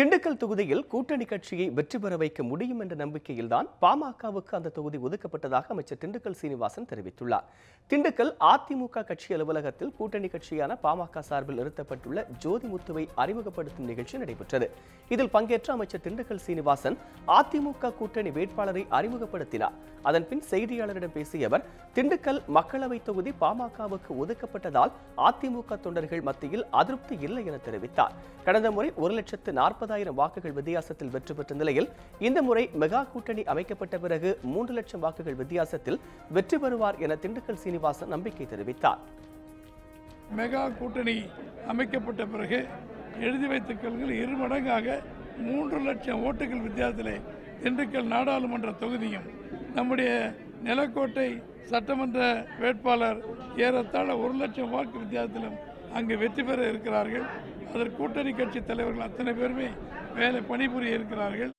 திண்டுக்கல் தொகுதியில் கூட்டணி கட்சியை வெற்றி பெற வைக்க முடியும் என்ற நம்பிக்கையில்தான் பாமகவுக்கு அந்த தொகுதி ஒதுக்கப்பட்டதாக அமைச்சர் திண்டுக்கல் சீனிவாசன் தெரிவித்துள்ளார். திண்டுக்கல் அதிமுக கட்சி அலுவலகத்தில் கூட்டணி கட்சியான பாமக சார்பில் நிறுத்தப்பட்டுள்ள ஜோதிமுத்துவை அறிமுகப்படுத்தும் நிகழ்ச்சி நடைபெற்றது. இதில் பங்கேற்ற அமைச்சர் திண்டுக்கல் சீனிவாசன் அதிமுக கூட்டணி வேட்பாளரை அறிமுகப்படுத்தினார். அதன் பின் செய்தியாளரிடம் பேசிய அவர் திண்டுக்கல் மக்களவை தொகுதி பாமகவுக்கு ஒதுக்கப்பட்டதால் அதிமுக தொண்டர்கள் மத்தியில் அதிருப்தி இல்லை என தெரிவித்தார். கடந்த முறை ஒரு லட்சத்து நாற்பது ஐம்பதாயிரம் வாக்குகள் வித்தியாசத்தில் வெற்றி பெற்ற நிலையில் இந்த முறை மெகா கூட்டணி அமைக்கப்பட்ட பிறகு மூன்று லட்சம் வாக்குகள் வித்தியாசத்தில் வெற்றி பெறுவார் என திண்டுக்கல் சீனிவாசன் நம்பிக்கை தெரிவித்தார். மெகா கூட்டணி அமைக்கப்பட்ட பிறகு எழுதி வைத்த கல்கள் இரு மடங்காக மூன்று லட்சம் ஓட்டுகள் வித்தியாசத்திலே திண்டுக்கல் நாடாளுமன்ற தொகுதியும் நம்முடைய நிலக்கோட்டை சட்டமன்ற வேட்பாளர் ஏறத்தாழ ஒரு லட்சம் வாக்கு வித்தியாசத்திலும் அங்கு வெற்றி பெற இருக்கிறார்கள். அதற்கு கூட்டணி கட்சி தலைவர்கள் அத்தனை பேருமே வேலை பணிபுரிய இருக்கிறார்கள்.